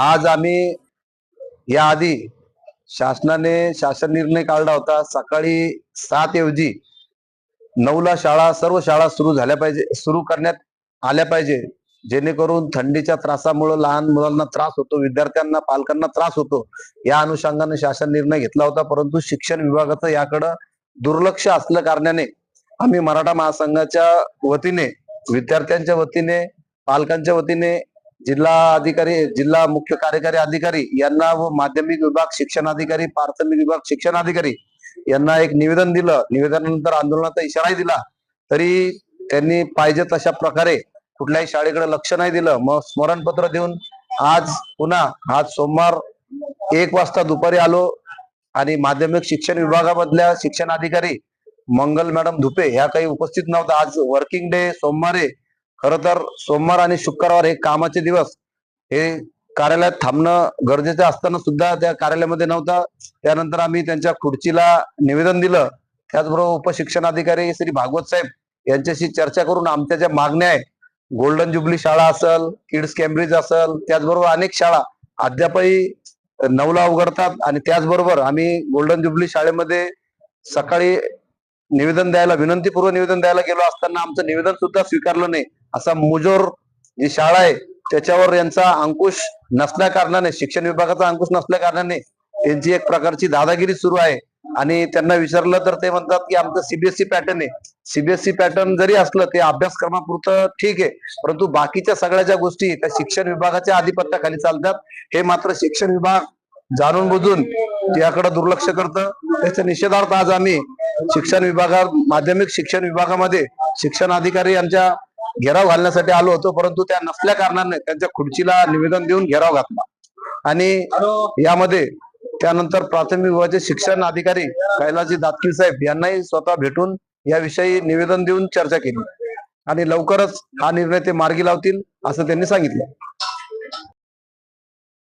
आज आम्ही याआधी शासनाने शासन निर्णय काढला होता. सकाळी सात ऐवजी नऊला शाळा सर्व शाळा सुरू झाल्या पाहिजे सुरू करण्यात आल्या पाहिजे. जेणेकरून थंडीच्या त्रासामुळे लहान मुलांना त्रास होतो विद्यार्थ्यांना पालकांना त्रास होतो या अनुषंगाने शासन निर्णय घेतला होता. परंतु शिक्षण विभागाचं याकडं दुर्लक्ष असल्या कारणाने आम्ही मराठा महासंघाच्या वतीने विद्यार्थ्यांच्या वतीने पालकांच्या वतीने जिल्हा अधिकारी जिल्हा मुख्य कार्यकारी अधिकारी यांना व माध्यमिक विभाग शिक्षणाधिकारी प्राथमिक विभाग शिक्षणाधिकारी यांना एक निवेदन दिलं. निवेदनानंतर आंदोलनाचा इशाराही दिला. तरी त्यांनी पाहिजे तशा प्रकारे कुठल्याही शाळेकडे लक्ष नाही दिलं. मग स्मरणपत्र देऊन आज पुन्हा आज सोमवार एक वाजता दुपारी आलो आणि माध्यमिक शिक्षण विभागामधल्या शिक्षण अधिकारी मंगल मॅडम धुपे ह्या काही उपस्थित नव्हत्या आज वर्किंग डे सोमवारी खर तर सोमवार आणि शुक्रवार हे कामाचे दिवस. हे कार्यालयात थांबणं गरजेचं असताना सुद्धा त्या कार्यालयामध्ये नव्हता. त्यानंतर आम्ही त्यांच्या खुर्चीला निवेदन दिलं. त्याचबरोबर उपशिक्षणाधिकारी श्री भागवत साहेब यांच्याशी चर्चा करून आमच्या ज्या मागण्या आहेत गोल्डन जुबली शाळा असेल किड्स कॅम्ब्रिज असेल त्याचबरोबर अनेक शाळा अद्यापही नऊला उघडतात आणि त्याचबरोबर आम्ही गोल्डन जुबली शाळेमध्ये सकाळी निवेदन द्यायला विनंतीपूर्व निवेदन द्यायला गेलो असताना आमचं निवेदन सुद्धा स्वीकारलं नाही. असा मुजोर जी शाळा आहे त्याच्यावर यांचा अंकुश नसल्या कारणाने शिक्षण विभागाचा अंकुश नसल्या कारणाने त्यांची एक प्रकारची दादागिरी सुरू आहे. आणि त्यांना विचारलं तर ते म्हणतात की आमचं सीबीएसई पॅटर्न आहे. सीबीएसई पॅटर्न जरी असलं ते अभ्यासक्रमापुरतं ठीक आहे. परंतु बाकीच्या सगळ्या ज्या गोष्टी त्या शिक्षण विभागाच्या आधिपत्याखाली चालतात हे मात्र शिक्षण विभाग जाणून बुजून याकडे दुर्लक्ष करतं. त्याच्या निषेधार्थ आज आम्ही शिक्षण विभागात माध्यमिक शिक्षण विभागामध्ये शिक्षण अधिकारी यांच्या घेराव घालण्यासाठी आलो होतो परंतु त्या नसल्या कारणाने त्यांच्या खुर्चीला निवेदन देऊन घेराव घातला. आणि यामध्ये त्यानंतर प्राथमिक विभागाचे शिक्षण अधिकारी कैलासजी दातकीर साहेब यांनाही स्वतः भेटून याविषयी निवेदन देऊन चर्चा केली. आणि लवकरच हा निर्णय ते मार्गी लावतील असं त्यांनी सांगितलं.